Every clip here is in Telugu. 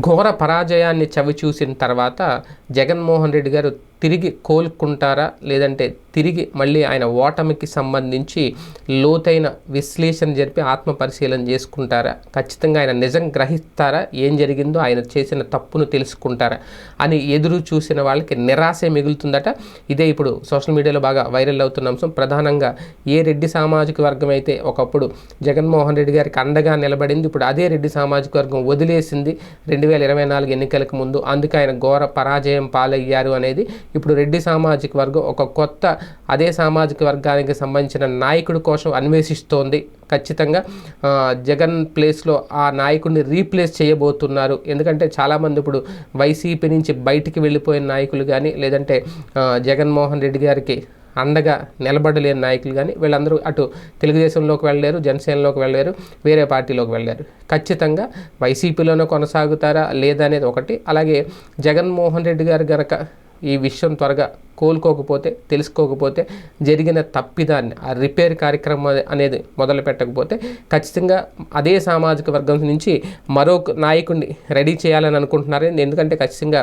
ఘోర పరాజయాన్ని చవిచూసిన తర్వాత జగన్మోహన్ రెడ్డి గారు తిరిగి కోలుకుంటారా? లేదంటే తిరిగి మళ్ళీ ఆయన ఓటమికి సంబంధించి లోతైన విశ్లేషణ జరిపి ఆత్మ పరిశీలన చేసుకుంటారా? ఖచ్చితంగా ఆయన నిజం గ్రహిస్తారా? ఏం జరిగిందో ఆయన చేసిన తప్పును తెలుసుకుంటారా? అని ఎదురు చూసిన వాళ్ళకి నిరాశ మిగులుతుందట. ఇదే ఇప్పుడు సోషల్ మీడియాలో బాగా వైరల్ అవుతున్న అంశం. ప్రధానంగా ఏ రెడ్డి సామాజిక వర్గం అయితే ఒకప్పుడు జగన్మోహన్ రెడ్డి గారికి అండగా నిలబడింది ఇప్పుడు అదే రెడ్డి సామాజిక వర్గం వదిలేసింది. రెండు వేల ఇరవై నాలుగు ఎన్నికలకు ముందు అందుకే ఆయన ఘోర పరాజయం పాలయ్యారు అనేది ఇప్పుడు రెడ్డి సామాజిక వర్గం ఒక కొత్త అదే సామాజిక వర్గానికి సంబంధించిన నాయకుడి కోసం అన్వేషిస్తోంది. ఖచ్చితంగా జగన్ ప్లేస్లో ఆ నాయకుడిని రీప్లేస్ చేయబోతున్నారు. ఎందుకంటే చాలామంది ఇప్పుడు వైసీపీ నుంచి బయటికి వెళ్ళిపోయిన నాయకులు కానీ లేదంటే జగన్మోహన్ రెడ్డి గారికి అండగా నిలబడలేని నాయకులు కానీ వీళ్ళందరూ అటు తెలుగుదేశంలోకి వెళ్ళలేరు జనసేనలోకి వెళ్ళలేరు వేరే పార్టీలోకి వెళ్ళారు ఖచ్చితంగా వైసీపీలోనే కొనసాగుతారా లేదా అనేది ఒకటి. అలాగే జగన్మోహన్ రెడ్డి గారు గనక ఈ విషయం త్వరగా కోలుకోకపోతే తెలుసుకోకపోతే జరిగిన తప్పిదాన్ని ఆ రిపేర్ కార్యక్రమం అనేది మొదలు పెట్టకపోతే ఖచ్చితంగా అదే సామాజిక వర్గం నుంచి మరో నాయకుడిని రెడీ చేయాలని అనుకుంటున్నారు. ఎందుకంటే ఖచ్చితంగా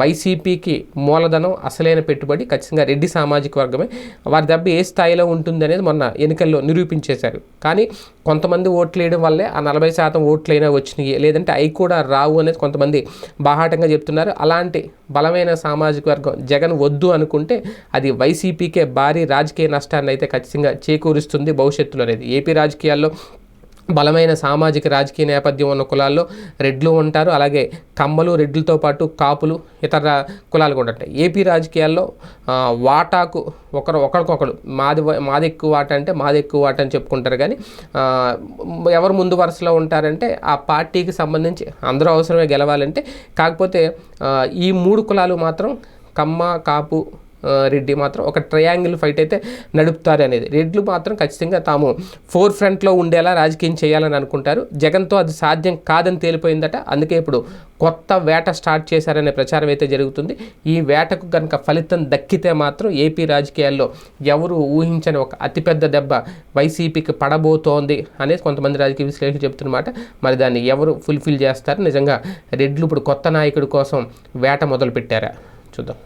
వైసీపీకి మూలధనం అసలైన పెట్టుబడి ఖచ్చితంగా రెడ్డి సామాజిక వర్గమే. వారి దెబ్బ ఏ స్థాయిలో ఉంటుంది అనేది మొన్న ఎన్నికల్లో నిరూపించేశారు. కానీ కొంతమంది ఓట్లు వేయడం వల్లే ఆ నలభై శాతం ఓట్లైనా వచ్చినాయి. లేదంటే అవి కూడా రావు అనేది కొంతమంది బాహాటంగా చెప్తున్నారు. అలాంటి బలమైన సామాజిక వర్గం జగన్ వద్దు అనుకుంటే అది వైసీపీకే భారీ రాజకీయ నష్టాన్ని అయితే ఖచ్చితంగా చేకూరుస్తుంది భవిష్యత్తులో అనేది. ఏపీ రాజకీయాల్లో బలమైన సామాజిక రాజకీయ నేపథ్యం ఉన్న కులాల్లో రెడ్లు ఉంటారు. అలాగే కమ్మలు రెడ్లతో పాటు కాపులు ఇతర కులాలు కూడా ఉంటాయి. ఏపీ రాజకీయాల్లో వాటాకు ఒకరు ఒకరికొకరు మాది మాది ఎక్కువ వాట అంటే మాది ఎక్కువ వాట అని చెప్పుకుంటారు కానీ ఎవరు ముందు వరుసలో ఉంటారంటే ఆ పార్టీకి సంబంధించి అందరూ అవసరమే గెలవాలంటే కాకపోతే ఈ మూడు కులాలు మాత్రం కమ్మ కాపు రెడ్డి మాత్రం ఒక ట్రయాంగిల్ ఫైట్ అయితే నడుపుతారు అనేది. రెడ్లు మాత్రం ఖచ్చితంగా తాము ఫోర్ ఫ్రంట్లో ఉండేలా రాజకీయం చేయాలని అనుకుంటారు. జగన్తో అది సాధ్యం కాదని తేలిపోయిందట. అందుకే ఇప్పుడు కొత్త వేట స్టార్ట్ చేశారనే ప్రచారం అయితే జరుగుతుంది. ఈ వేటకు కనుక ఫలితం దక్కితే మాత్రం ఏపీ రాజకీయాల్లో ఎవరు ఊహించని ఒక అతిపెద్ద దెబ్బ వైసీపీకి పడబోతోంది అనేది కొంతమంది రాజకీయ విశ్లేషకులు చెబుతున్నమాట మరి దాన్ని ఎవరు ఫుల్ఫిల్ చేస్తారు? నిజంగా రెడ్లు ఇప్పుడు కొత్త నాయకుడి కోసం వేట మొదలు отсюда.